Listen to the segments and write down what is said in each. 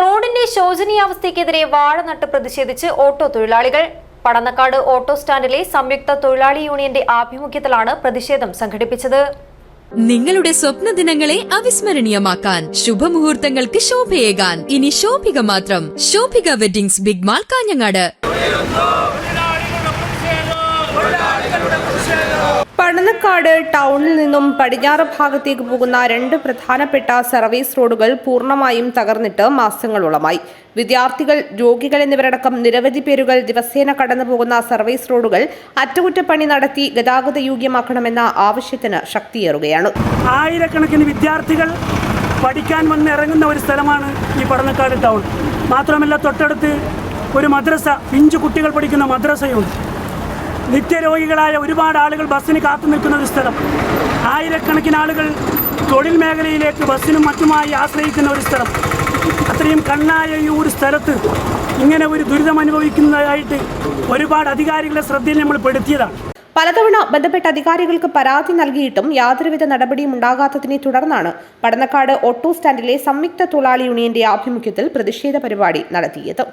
റോഡിന്റെ ശോചനീയാവസ്ഥയ്ക്കെതിരെ വാഴ നട്ട് പ്രതിഷേധിച്ച് ഓട്ടോ തൊഴിലാളികൾ. പടന്നക്കാട് ഓട്ടോ സ്റ്റാൻഡിലെ സംയുക്ത തൊഴിലാളി യൂണിയന്റെ ആഭിമുഖ്യത്തിലാണ് പ്രതിഷേധം സംഘടിപ്പിച്ചത്. നിങ്ങളുടെ സ്വപ്ന ദിനങ്ങളെ അവിസ്മരണീയമാക്കാൻ ശുഭമുഹൂർത്തങ്ങൾക്ക് ശോഭയേകാൻ. ഇനി ശോഭിക മാത്രം. Shobhika weddings big mall Kanhangad. Padannakkad ടൗണിൽ നിന്നും പടിഞ്ഞാറ് ഭാഗത്തേക്ക് പോകുന്ന രണ്ട് പ്രധാനപ്പെട്ട സർവീസ് റോഡുകൾ പൂർണമായും തകർന്നിട്ട് മാസങ്ങളോളമായി. വിദ്യാർത്ഥികൾ രോഗികൾ എന്നിവരടക്കം നിരവധി പേരുകൾ ദിവസേന കടന്നുപോകുന്ന സർവീസ് റോഡുകൾ അറ്റകുറ്റപ്പണി നടത്തി ഗതാഗത യോഗ്യമാക്കണമെന്ന ആവശ്യത്തിന് ശക്തിയേറുകയാണ്. ആയിരക്കണക്കിന് വിദ്യാർത്ഥികൾ പഠിക്കാൻ വന്ന് ഇറങ്ങുന്ന ഒരു സ്ഥലമാണ് ഈ പടന്നക്കാട് ടൗൺ. മാത്രമല്ല തൊട്ടടുത്ത് ഒരു മദ്രസ പിഞ്ചു കുട്ടികൾ പഠിക്കുന്ന മദ്രസയുണ്ട്. നിത്യരോഗികളായ ഒരുപാട് ആളുകൾ ബസ്സിന് കാത്തു നിൽക്കുന്ന ഒരു സ്ഥലം. ആയിരക്കണക്കിന് ആളുകൾ തൊഴിൽ മേഖലയിലേക്ക് ബസ്സിനും മറ്റുമായി ആശ്രയിക്കുന്ന ഒരു സ്ഥലം. അത്രയും കണ്ണായ ഈ ഒരു സ്ഥലത്ത് ഇങ്ങനെ ഒരു ദുരിതം അനുഭവിക്കുന്നതായിട്ട് ഒരുപാട് അധികാരികളെ ശ്രദ്ധയിൽ നമ്മൾ പെടുത്തിയതാണ്. പലതവണ ബന്ധപ്പെട്ട അധികാരികൾക്ക് പരാതി നൽകിയിട്ടും യാതൊരുവിധ നടപടിയും ഉണ്ടാകാത്തതിനെ തുടർന്നാണ് പടന്നക്കാട് ഓട്ടോ സ്റ്റാൻഡിലെ സംയുക്ത തൊഴിലാളി യൂണിയന്റെ ആഭിമുഖ്യത്തിൽ പ്രതിഷേധ പരിപാടി നടത്തിയത്.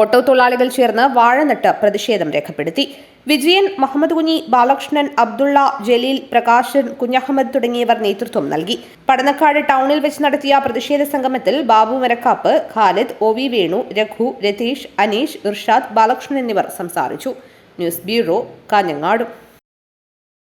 ഓട്ടോ തൊഴിലാളികൾ ചേർന്ന് വാഴനട്ട് പ്രതിഷേധം രേഖപ്പെടുത്തി. വിജയൻ മുഹമ്മദ് കുഞ്ഞി ബാലകൃഷ്ണൻ അബ്ദുള്ള ജലീൽ പ്രകാശൻ കുഞ്ഞഹമ്മദ് തുടങ്ങിയവർ നേതൃത്വം നൽകി. പടന്നക്കാട് ടൗണിൽ വെച്ച് നടത്തിയ പ്രതിഷേധ സംഗമത്തിൽ ബാബു മരക്കാപ്പ് ഖാലിദ് ഒ വി വേണു രഘു രതീഷ് അനീഷ് ഇർഷാദ് ബാലകൃഷ്ണൻ എന്നിവർ സംസാരിച്ചു. News bureau Kanhangad.